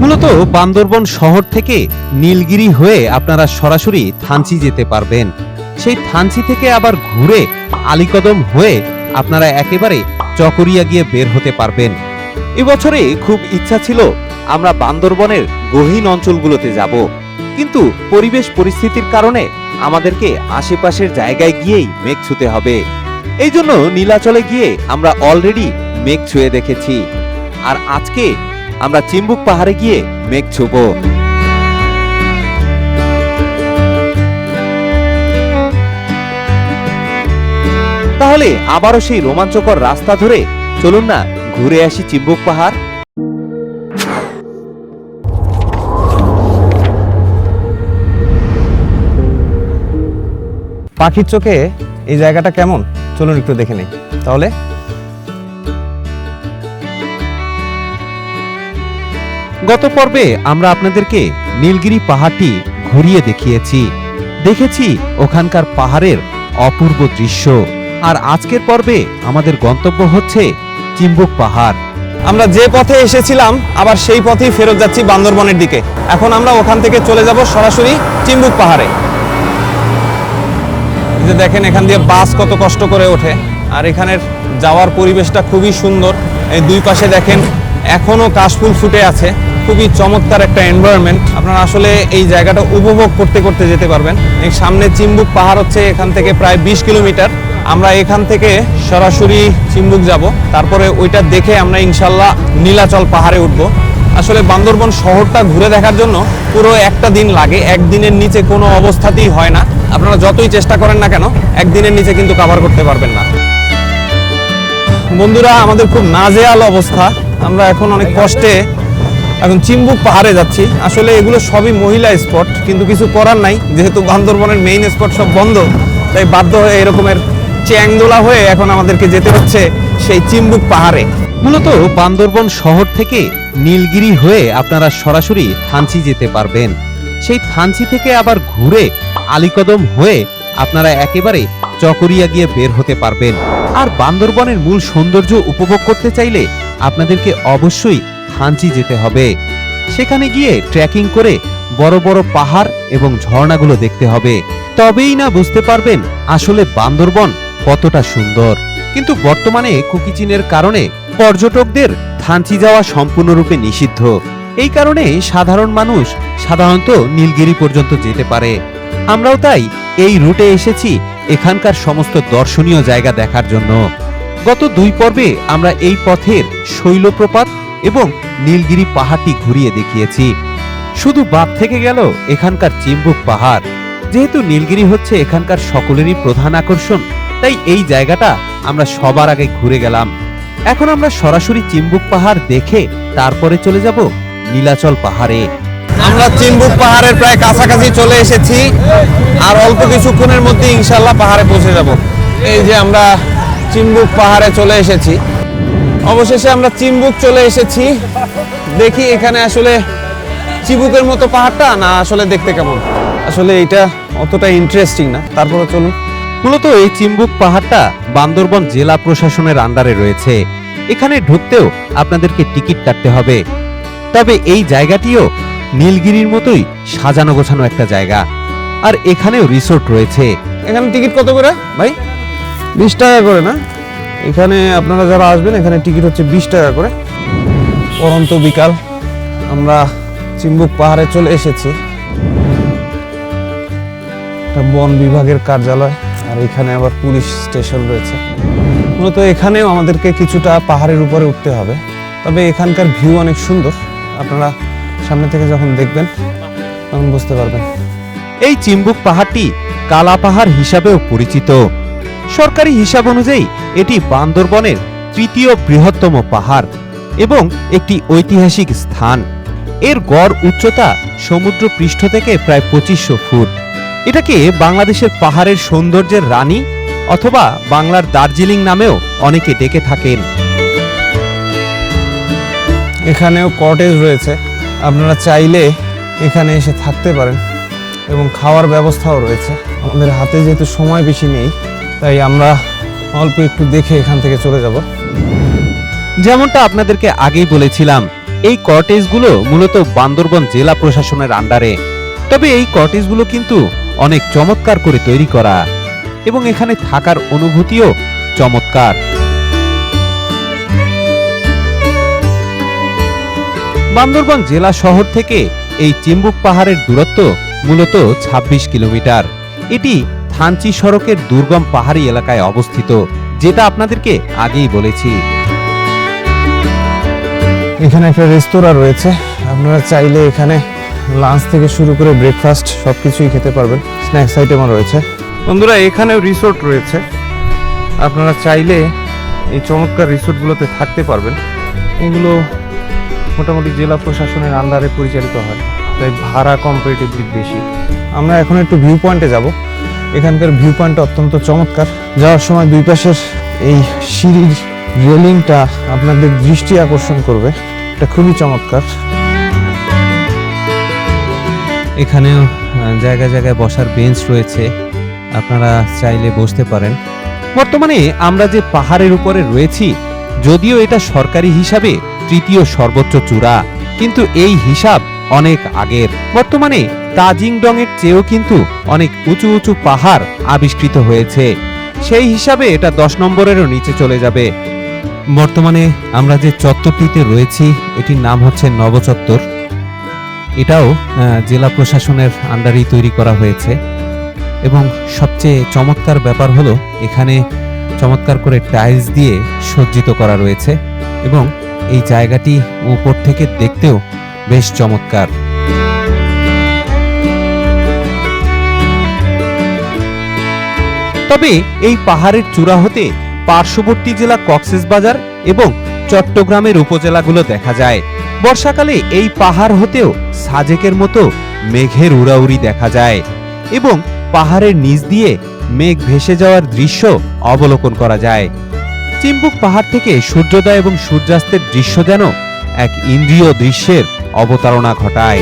মূলত বান্দরবন শহর থেকে নীলগিরি হয়ে আপনারা সরাসরি থানচি যেতে পারবেন। সেই থানচি থেকে আবার ঘুরে আলীকদম হয়ে আপনারা একেবারে চকরিয়া গিয়ে বের হতে পারবেন। এবছরে খুব ইচ্ছা ছিল আমরা বান্দরবনের গহীন অঞ্চলগুলোতে যাব। কিন্তু পরিবেশ পরিস্থিতির কারণে আমাদেরকে আশেপাশের জায়গায় গিয়েই মেঘ ছুতে হবে। এই জন্য নীলাচলে গিয়ে আমরা অলরেডি মেঘ ছুঁয়ে দেখেছি। আর আজকে আমরা চিম্বুক পাহাড়ে গিয়ে মেঘ ছুব। তাহলে আবারও সেই রোমাঞ্চকর রাস্তা ধরে চলুন না ঘুরে আসি চিম্বুক পাহাড়। পাখির চোখে এই জায়গাটা কেমন? চলুন একটু দেখে নেই। তাহলে গত পর্বে আমরা আপনাদেরকে নীলগিরি পাহাড়টি ঘুরিয়ে দেখিয়েছি। দেখেছি ওখানকার পাহাড়ের অপূর্ব দৃশ্য। আর আজকের পর্বে আমাদের গন্তব্য হচ্ছে চিম্বুক পাহাড়। আমরা যে পথে এসেছিলাম, আবার সেই পথেই ফেরত যাচ্ছি বান্দরবনের দিকে। এখন আমরা ওখান থেকে চলে যাব সরাসরি চিম্বুক পাহাড়ে। যে দেখেন, এখান দিয়ে বাস কত কষ্ট করে ওঠে। আর এখানের যাওয়ার পরিবেশটা খুবই সুন্দর। এই দুই পাশে দেখেন, এখনও কাশফুল ফুটে আছে। খুবই চমৎকার একটা এনভায়রনমেন্ট আপনারা আসলে এই জায়গাটা উপভোগ করতে করতে যেতে পারবেন। এই সামনে চিম্বুক পাহাড় হচ্ছে এখান থেকে প্রায় বিশ কিলোমিটার। আমরা এখান থেকে সরাসরি চিম্বুক যাব। তারপরে ওইটা দেখে আমরা ইনশাল্লাহ নীলাচল পাহাড়ে উঠবো। আসলে বান্দরবন শহরটা ঘুরে দেখার জন্য পুরো একটা দিন লাগে। একদিনের নিচে কোনো অবস্থাতেই হয় না। আপনারা যতই চেষ্টা করেন না কেন, একদিনের নিচে কিন্তু কভার করতে পারবেন না। বন্ধুরা, আমাদের খুব নাজেয়াল অবস্থা। আমরা এখন অনেক কষ্টে এখন চিম্বুক পাহাড়ে যাচ্ছি। আসলে এগুলো সবই মহিলা স্পট কিন্তু কিছু করার নাই। যেহেতু বান্দরবনের মেইন স্পট সব বন্ধ, তাই বাধ্য হয়ে এরকমের চ্যাংদোলা হয়ে এখন আমাদেরকে যেতে হচ্ছে সেই চিম্বুক পাহাড়ে। মূলত বান্দরবন শহর থেকে নীলগিরি হয়ে আপনারা সরাসরি থানচি যেতে পারবেন। সেই থানচি থেকে আবার ঘুরে আলীকদম হয়ে আপনারা একেবারে চকরিয়া গিয়ে বের হতে পারবেন। আর বান্দরবনের মূল সৌন্দর্য উপভোগ করতে চাইলে আপনাদেরকে অবশ্যই থানচি যেতে হবে। সেখানে গিয়ে ট্রেকিং করে বড় বড় পাহাড় এবং ঝর্ণাগুলো দেখতে হবে। তবেই না বুঝতে পারবেন আসলে বান্দরবন কতটা সুন্দর। কিন্তু বর্তমানে কুকিচিনের কারণে পর্যটকদের থানচি যাওয়া সম্পূর্ণরূপে নিষিদ্ধ। এই কারণে সাধারণ মানুষ সাধারণত নীলগিরি পর্যন্ত যেতে পারে। আমরাও তাই এই রুটে এসেছি এখানকার সমস্ত দর্শনীয় জায়গা দেখার জন্য। গত দুই পর্বে আমরা এই পথের শৈলপ্রপাত এবং নীলগিরি পাহাড়টি ঘুরিয়ে দেখিয়েছি। শুধু বাদ থেকে গেল এখানকার চিম্বুক পাহাড়। যেহেতু নীলগিরি হচ্ছে এখানকার সকলেরই প্রধান আকর্ষণ, তাই এই জায়গাটা আমরা সবার আগে ঘুরে গেলাম। এখন আমরা সরাসরি চিম্বুক পাহাড় দেখে তারপরে চলে যাব নীলাচল পাহাড়ে। আমরা চিম্বুক পাহাড়ের প্রায় কাছাকাছি চলে এসেছি আর অল্প কিছুক্ষণের মধ্যে ইনশাল্লাহ পাহাড়ে পৌঁছে যাব। এই যে আমরা চিম্বুক পাহাড়ে চলে এসেছি। অবশেষে আমরা চিম্বুক চলে এসেছি। দেখি এখানে আসলে চিবুকের মতো পাহাড়টা না আসলে দেখতে কেমন? আসলে এটা অতটা ইন্টারেস্টিং না। তারপরে চলুন। মূলত এই চিম্বুক পাহাড়টা বান্দরবন জেলা প্রশাসনের আন্ডারে রয়েছে। এখানে ঢুকতেও আপনাদেরকে টিকিট কাটতে হবে। তবে এই জায়গাটিও নীলগিরির মতোই সাজানো গোছানো একটা জায়গা। আর এখানেও রিসোর্ট রয়েছে। এখানে টিকিট কত করে ভাই? বিশ টাকা করে না? এখানে আপনারা যারা আসবেন, এখানে টিকিট হচ্ছে বিশ টাকা করে। পরন্ত বিকাল আমরা চিম্বুক পাহাড়ে চলে এসেছি। বন বিভাগের কার্যালয়, আর এখানে আবার পুলিশ স্টেশন রয়েছে। মূলত এখানেও আমাদেরকে কিছুটা পাহাড়ের উপরে উঠতে হবে। তবে এখানকার ভিউ অনেক সুন্দর। আপনারা সামনে থেকে যখন দেখবেন, তখন বুঝতে পারবেন। এই চিম্বুক পাহাড়টি কালা পাহাড় হিসাবেও পরিচিত। সরকারি হিসাব অনুযায়ী এটি বান্দরবনের তৃতীয় বৃহত্তম পাহাড় এবং একটি ঐতিহাসিক স্থান। এর গড় উচ্চতা সমুদ্র পৃষ্ঠ থেকে প্রায় পঁচিশশো ফুট। এটাকে বাংলাদেশের পাহাড়ের সৌন্দর্যের রানী অথবা বাংলার দার্জিলিং নামেও অনেকে ডেকে থাকেন। এখানেও কটেজ রয়েছে। আপনারা চাইলে এখানে এসে থাকতে পারেন এবং খাওয়ার ব্যবস্থাও রয়েছে। আমাদের হাতে যেহেতু সময় বেশি নেই তাই আমরা অল্প একটু দেখে এখান থেকে চলে যাব। যেমনটা আপনাদেরকে আগেই বলেছিলাম, এই কটেজগুলো মূলত বান্দরবন জেলা প্রশাসনের আন্ডারে। তবে এই কটেজগুলো কিন্তু অনেক চমৎকার করে তৈরি করা এবং এখানে থাকার অনুভূতিও চমৎকার। বান্দরবান জেলা শহর থেকে এই চিম্বুক পাহাড়ের দূরত্ব মূলত ২৬ কিলোমিটার। এটি থানচি সড়কের দুর্গম পাহাড়ি এলাকায় অবস্থিত, যেটা আপনাদেরকে আগেই বলেছি। এখানে একটা রেস্তোরাঁ রয়েছে। আপনারা চাইলে এখানে লাঞ্চ থেকে শুরু করে ব্রেকফাস্ট সব কিছুই খেতে পারবেন। স্ন্যাক্স আইটেমও রয়েছে। বন্ধুরা, এখানেও রিসোর্ট রয়েছে। আপনারা চাইলে এই চমৎকার রিসোর্টগুলোতে থাকতে পারবেন। এগুলো মোটামুটি জেলা প্রশাসনের আন্ডারে পরিচালিত হয়, তাই ভাড়া কম্পারেটিভলি বেশি। আমরা এখন একটু ভিউ পয়েন্টে যাব। এখানকার ভিউ পয়েন্টটা অত্যন্ত চমৎকার। যাওয়ার সময় দুই পাশের এই সিঁড়ির রেলিংটা আপনাদের দৃষ্টি আকর্ষণ করবে। এটা খুবই চমৎকার। এখানেও জায়গায় জায়গায় বসার বেঞ্চ রয়েছে। আপনারা চাইলে বসতে পারেন। বর্তমানে আমরা যে পাহাড়ের উপরে রয়েছি, যদিও এটা সরকারি হিসাবে তৃতীয় সর্বোচ্চ চূড়া, কিন্তু এই হিসাব অনেক আগের। বর্তমানে তাজিংডং এর চেয়েও কিন্তু অনেক উঁচু উঁচু পাহাড় আবিষ্কৃত হয়েছে। সেই হিসাবে এটা দশ নম্বরেরও নিচে চলে যাবে। বর্তমানে আমরা যে চত্বরটিতে রয়েছি, এটির নাম হচ্ছে নবচত্বর। এটাও জেলা প্রশাসনের আন্ডারেই তৈরি করা হয়েছে। এবং সবচেয়ে চমৎকার ব্যাপার হলো, এখানে চমৎকার করে টাইলস দিয়ে সজ্জিত করা রয়েছে। এবং এই জায়গাটি উপর থেকে দেখতেও বেশ চমৎকার। তবে এই পাহাড়ের চূড়া হতে পার্শ্ববর্তী জেলা কক্সবাজার এবং চট্টগ্রামের উপজেলাগুলো দেখা যায়। বর্ষাকালে এই পাহাড় হতেও সাজেকের মতো মেঘের উড়াউড়ি দেখা যায় এবং পাহাড়ের নিচ দিয়ে মেঘ ভেসে যাওয়ার দৃশ্য অবলোকন করা যায়। চিম্বুক পাহাড় থেকে সূর্যোদয় এবং সূর্যাস্তের দৃশ্য যেন এক ইন্দ্রিয় দৃশ্যের অবতারণা ঘটায়।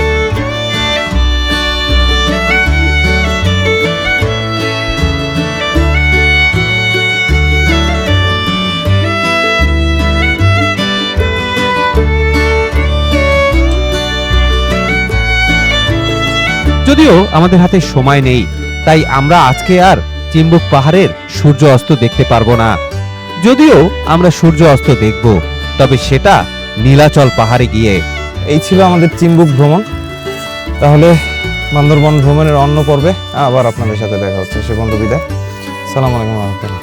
যদিও আমাদের হাতে সময় নেই, তাই আমরা আজকে আর চিম্বুক পাহাড়ের সূর্য অস্ত দেখতে পারব না। যদিও আমরা সূর্য অস্ত দেখব, তবে সেটা নীলাচল পাহাড়ে গিয়ে। এই ছিল আমাদের চিম্বুক ভ্রমণ। তাহলে বান্দরবন ভ্রমণের অন্য পর্বে আবার আপনাদের সাথে দেখা হচ্ছে। সে বন্ধু বিদায়। সালাম আলাইকুম রহমতুল্লাহ।